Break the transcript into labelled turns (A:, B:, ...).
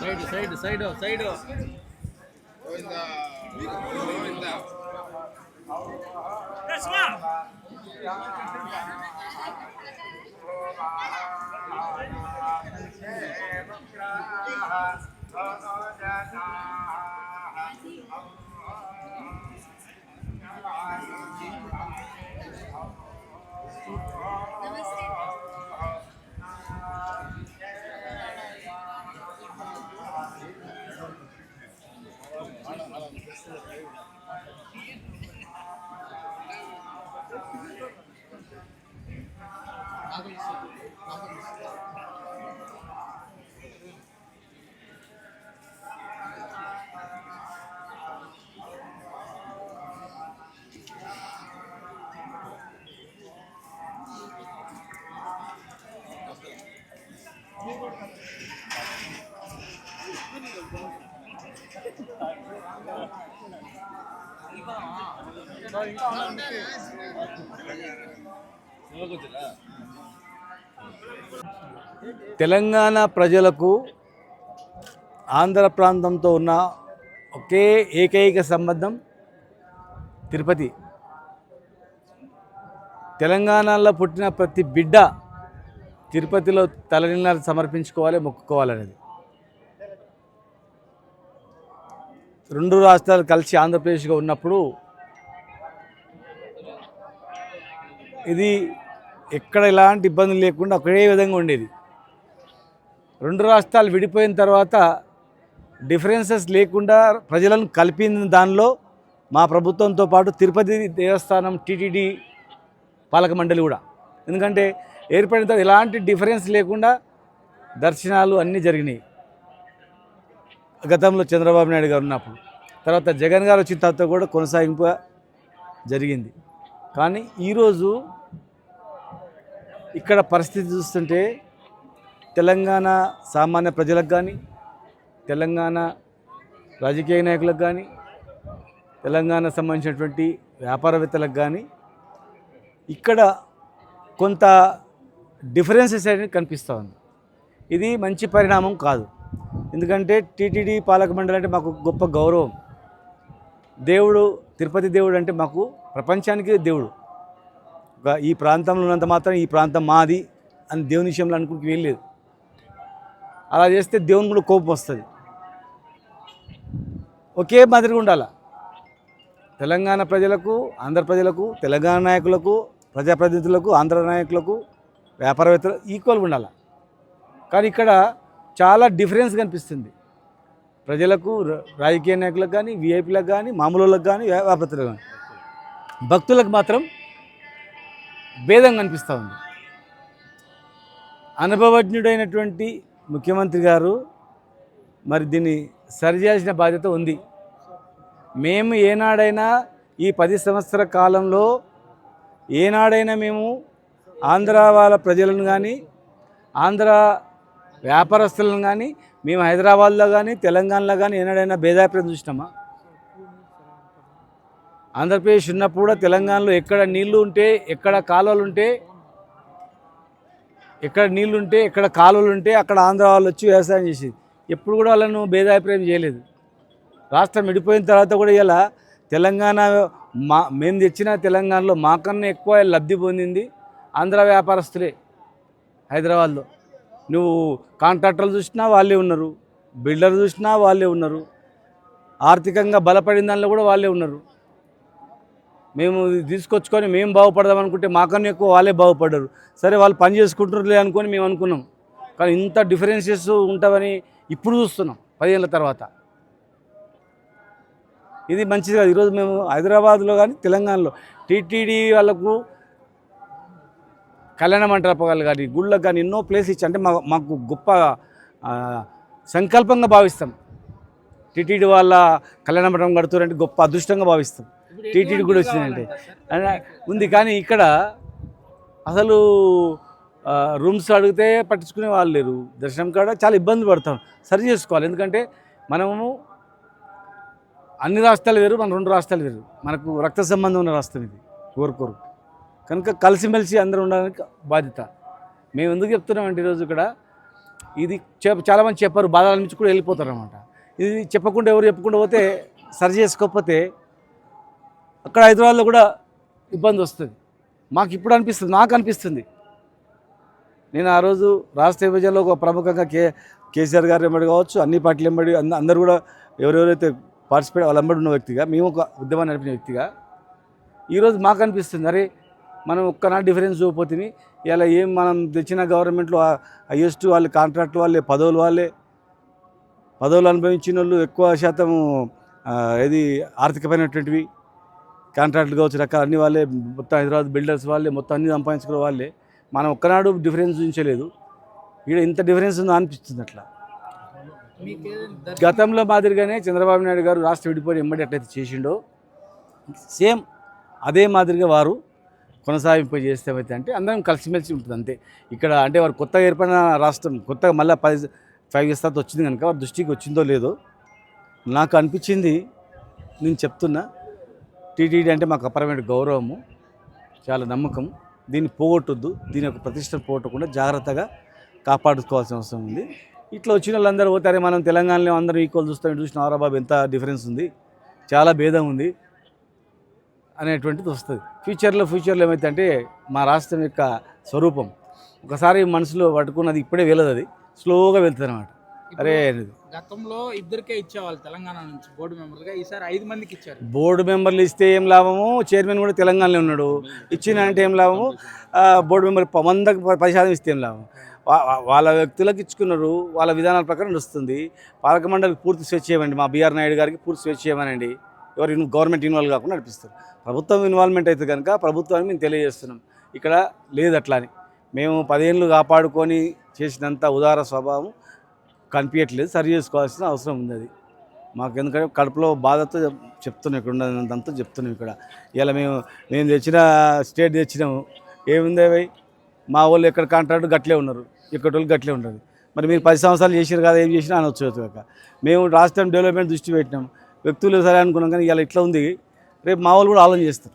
A: Side side side side
B: That's one. Telangana ప్రజలకు ఆంధ్ర ప్రాంతంతో ఉన్న ఒకే ఏకైక సంబంధం తిరుపతి. తెలంగాణలో పుట్టిన ప్రతి బిడ్డ తిరుపతిలో తలనిల్లాలు సమర్పించుకోవాలి మొక్కుకోవాలనేది. రెండు రాష్ట్రాలు కలిసి ఆంధ్రప్రదేశ్గా ఉన్నప్పుడు ఇది ఎక్కడ ఎలాంటి ఇబ్బందులు లేకుండా ఒకే విధంగా ఉండేది. రెండు రాష్ట్రాలు విడిపోయిన తర్వాత డిఫరెన్సెస్ లేకుండా ప్రజలను కలిపిన దానిలో మా ప్రభుత్వంతో పాటు తిరుపతి దేవస్థానం టీటీడీ పాలక మండలి కూడా. ఎందుకంటే ఏర్పడిన తర్వాత ఎలాంటి డిఫరెన్స్ లేకుండా దర్శనాలు అన్నీ జరిగినాయి. గతంలో చంద్రబాబు నాయుడు గారు ఉన్నప్పుడు. తర్వాత జగన్ గారు వచ్చిన తర్వాత కూడా కొనసాగింపు జరిగింది. కానీ ఈరోజు ఇక్కడ పరిస్థితి చూస్తుంటే తెలంగాణ సామాన్య ప్రజలకు కానీ తెలంగాణ రాజకీయ నాయకులకు కానీ తెలంగాణ సంబంధించినటువంటి వ్యాపారవేత్తలకు కానీ ఇక్కడ కొంత డిఫరెన్సెస్ అనేది కనిపిస్తూ ఉంది. ఇది మంచి పరిణామం కాదు. ఎందుకంటే టీటీడీ పాలక మండలి అంటే మాకు గొప్ప గౌరవం. దేవుడు తిరుపతి దేవుడు అంటే మాకు ప్రపంచానికి దేవుడు. ఒక ఈ ప్రాంతంలో ఉన్నంత మాత్రం ఈ ప్రాంతం మాది అని దేవుని విషయంలో అనుకుంటూ వెళ్ళలేదు అలా చేస్తే దేవుని కూడా కోపం వస్తుంది. ఒకే మాదిరిగా ఉండాలి? తెలంగాణ ప్రజలకు ఆంధ్ర ప్రజలకు తెలంగాణ నాయకులకు ప్రజాప్రతినిధులకు ఆంధ్ర నాయకులకు వ్యాపారవేత్తలు ఈక్వల్గా ఉండాలి? కానీ ఇక్కడ చాలా డిఫరెన్స్ కనిపిస్తుంది. ప్రజలకు రాజకీయ నాయకులకు కానీ విఐపీలకు కానీ మామూలు కానీ వ్యాపారవేత్తలకు కానీ భక్తులకు మాత్రం భేదం కనిపిస్తూ ఉంది. అనుభవజ్ఞుడైనటువంటి ముఖ్యమంత్రి గారు మరి దీన్ని సరిచేసిన బాధ్యత ఉంది. మేము ఏనాడైనా ఈ పది సంవత్సర కాలంలో ఏనాడైనా మేము ఆంధ్ర వాళ్ళ ప్రజలను కానీ ఆంధ్ర వ్యాపారస్తులను కానీ మేము హైదరాబాద్లో కానీ తెలంగాణలో కానీ ఏనాడైనా భేదాభిప్రాయం చూసినామా? ఆంధ్రప్రదేశ్ ఉన్నప్పుడు కూడా తెలంగాణలో ఎక్కడ నీళ్ళు ఉంటే ఎక్కడ కాలువలు ఉంటే ఎక్కడ నీళ్ళు ఉంటే ఎక్కడ కాలువలు ఉంటే అక్కడ ఆంధ్ర వాళ్ళు వచ్చి వ్యవసాయం చేసేది. ఎప్పుడు కూడా వాళ్ళను భేదాభిప్రాయం చేయలేదు. రాష్ట్రం విడిపోయిన తర్వాత కూడా ఇలా తెలంగాణ మా మేము తెచ్చిన తెలంగాణలో మాకన్నా ఎక్కువ లబ్ధి పొందింది ఆంధ్ర వ్యాపారస్తులే హైదరాబాద్లో. నువ్వు కాంట్రాక్టర్లు చూసినా వాళ్ళే ఉన్నారు బిల్డర్ చూసినా వాళ్ళే ఉన్నారు ఆర్థికంగా బలపడిన దానిలో కూడా వాళ్ళే ఉన్నారు. మేము తీసుకొచ్చుకొని మేము బాగుపడదాం అనుకుంటే మాకన్నా ఎక్కువ వాళ్ళే బాగుపడ్డారు. సరే వాళ్ళు పని చేసుకుంటారులే అనుకొని మేము అనుకున్నాం. కానీ ఇంత డిఫరెన్సెస్ ఉంటావని ఇప్పుడు చూస్తున్నాం పదిహేళ్ళ తర్వాత. ఇది మంచిది కాదు. ఈరోజు మేము హైదరాబాద్లో కానీ తెలంగాణలో టీటీడీ వాళ్ళకు కళ్యాణ మంటపాలు కానీ గుళ్ళకు కానీ ఎన్నో ప్లేస్ ఇచ్చి అంటే మా మాకు గొప్ప సంకల్పంగా భావిస్తాం. టీటీడీ వాళ్ళ కళ్యాణ మండపం కడుతున్నారంటే గొప్ప అదృష్టంగా భావిస్తాం. టీటీడీ కూడా వచ్చిందంటే. ఉంది కానీ ఇక్కడ అసలు రూమ్స్ అడిగితే పట్టించుకునే వాళ్ళు లేరు. దర్శనం కాడ చాలా ఇబ్బంది పడతాం. సరి చేసుకోవాలి. ఎందుకంటే మనము అన్ని రాష్ట్రాలు వేరు మన రెండు రాష్ట్రాలు వేరు. మనకు రక్త సంబంధం ఉన్న రాష్ట్రం ఇది. కోరుకోరు కనుక కలిసిమెలిసి అందరూ ఉండడానికి బాధ్యత. మేము ఎందుకు చెప్తున్నామంటే ఈరోజు ఇక్కడ ఇది చెప్ చాలామంది చెప్పారు బాధల నుంచి కూడా వెళ్ళిపోతారు అనమాట ఇది చెప్పకుండా ఎవరు చెప్పకుండా పోతే సరి చేసుకోకపోతే అక్కడ హైదరాబాద్లో కూడా ఇబ్బంది వస్తుంది. మాకు ఇప్పుడు అనిపిస్తుంది నాకు అనిపిస్తుంది. నేను ఆ రోజు రాష్ట్ర విభజనలో ఒక ప్రముఖంగా కే కేసీఆర్ గారు ఎంబడి కావచ్చు అన్ని పార్టీలు ఎంబడి అందరూ కూడా ఎవరెవరైతే పార్టిసిపేట్ వాళ్ళు ఎంబడి ఉన్న వ్యక్తిగా మేము ఒక ఉద్యమాన్ని నడిపిన వ్యక్తిగా ఈరోజు మాకు అనిపిస్తుంది అరే మనం ఒక్కనాడు డిఫరెన్స్ చూపోతుంది ఇలా ఏం మనం తెచ్చిన గవర్నమెంట్లో హైయెస్ట్ వాళ్ళు కాంట్రాక్ట్ వాళ్ళే పదవులు వాళ్ళే. పదవులు అనుభవించిన వాళ్ళు ఎక్కువ శాతం ఇది ఆర్థికమైనటువంటివి కాంట్రాక్ట్లు కావచ్చు రకాలు అన్ని వాళ్ళే మొత్తం హైదరాబాద్ బిల్డర్స్ వాళ్ళే మొత్తం అన్ని సంపాదించుకునే వాళ్ళే. మనం ఒక్కనాడు డిఫరెన్స్ చూపించలేదు. ఇక్కడ ఇంత డిఫరెన్స్ ఉందో అనిపిస్తుంది అట్లా. గతంలో మాదిరిగానే చంద్రబాబు నాయుడు గారు రాష్ట్ర విడిపోయి ఎమ్మడి ఎట్లయితే చేసిండో సేమ్ అదే మాదిరిగా వారు కొనసాగింపు చేస్తే అంటే అందరం కలిసిమెలిసి ఉంటుంది అంతే. ఇక్కడ అంటే వారు కొత్తగా ఏర్పడిన రాష్ట్రం కొత్తగా మళ్ళీ పది ఫైవ్ ఇయర్స్ తర్వాత వచ్చింది కనుక వారి దృష్టికి వచ్చిందో లేదో నాకు అనిపించింది నేను చెప్తున్నా. టీటీడీ అంటే మాకు అపరమైన గౌరవము చాలా నమ్మకం. దీన్ని పోగొట్టొద్దు దీని యొక్క ప్రతిష్టను పోగొట్టకుండా జాగ్రత్తగా కాపాడుకోవాల్సిన అవసరం ఉంది. ఇట్లా వచ్చిన వాళ్ళందరూ పోతారే మనం తెలంగాణలో అందరూ ఈక్వల్ చూస్తాం చూసిన బాబు ఎంత డిఫరెన్స్ ఉంది? చాలా భేదం ఉంది. అనేటువంటిది వస్తుంది. ఫ్యూచర్లో ఫ్యూచర్లో ఏమైతే అంటే మా రాష్ట్రం యొక్క స్వరూపం. ఒకసారి మనసులో పట్టుకున్నది ఇప్పుడే వెళ్ళదు అది స్లోగా వెళ్తుంది అనమాట అరే అనేది.
A: గతంలో ఇద్దరికే ఇచ్చేవాళ్ళు తెలంగాణ నుంచి బోర్డు మెంబర్లుగా ఈసారి ఐదు మందికి ఇచ్చారు.
B: బోర్డు మెంబర్లు ఇస్తే ఏం లాభము? చైర్మన్ కూడా తెలంగాణలో ఉన్నాడు. ఇచ్చిన అంటే ఏం లాభము? బోర్డు మెంబర్ వందకు పది శాతం ఇస్తే ఏం లాభం? వాళ్ళ వ్యక్తులకు ఇచ్చుకున్నారు. వాళ్ళ విధానాల ప్రకారం నడుస్తుంది. పాలక మండలికి పూర్తి స్వేచ్ఛ ఇవ్వండి. మా బీఆర్ నాయుడు గారికి పూర్తి స్వేచ్ఛ ఇవ్వనండి. ఎవరు ఇన్- గవర్నమెంట్ ఇన్వాల్వ్ కాకుండా నడిపిస్తారు. ప్రభుత్వం ఇన్వాల్వ్మెంట్ అయితే కనుక ప్రభుత్వాన్ని మేము తెలియజేస్తున్నాం. ఇక్కడ లేదు అట్లా అని మేము పదేళ్ళు కాపాడుకొని చేసినంత ఉదార స్వభావం కనిపించట్లేదు సరి చేసుకోవాల్సిన అవసరం ఉంది అది. మాకు ఎందుకంటే కడుపులో బాధతో చెప్తున్నాం ఇక్కడ ఉన్నదంతా చెప్తున్నాం ఇక్కడ. ఇలా మేము మేము తెచ్చిన స్టేట్ తెచ్చినాము. ఏముంది అవి? మా వాళ్ళు ఎక్కడ కాంట్రాక్ట్ గట్లే ఉన్నారు. ఇక్కడ వాళ్ళు గట్లే ఉండరు మరి మీరు పది సంవత్సరాలు చేసినారు కదా ఏం చేసినా అనొచ్చు కాక. మేము రాష్ట్రం డెవలప్మెంట్ దృష్టి పెట్టినాం. వ్యక్తులు సరే అనుకున్నాం కానీ ఇలా ఇట్లా ఉంది. రేపు మా వాళ్ళు కూడా ఆలోచన చేస్తారు.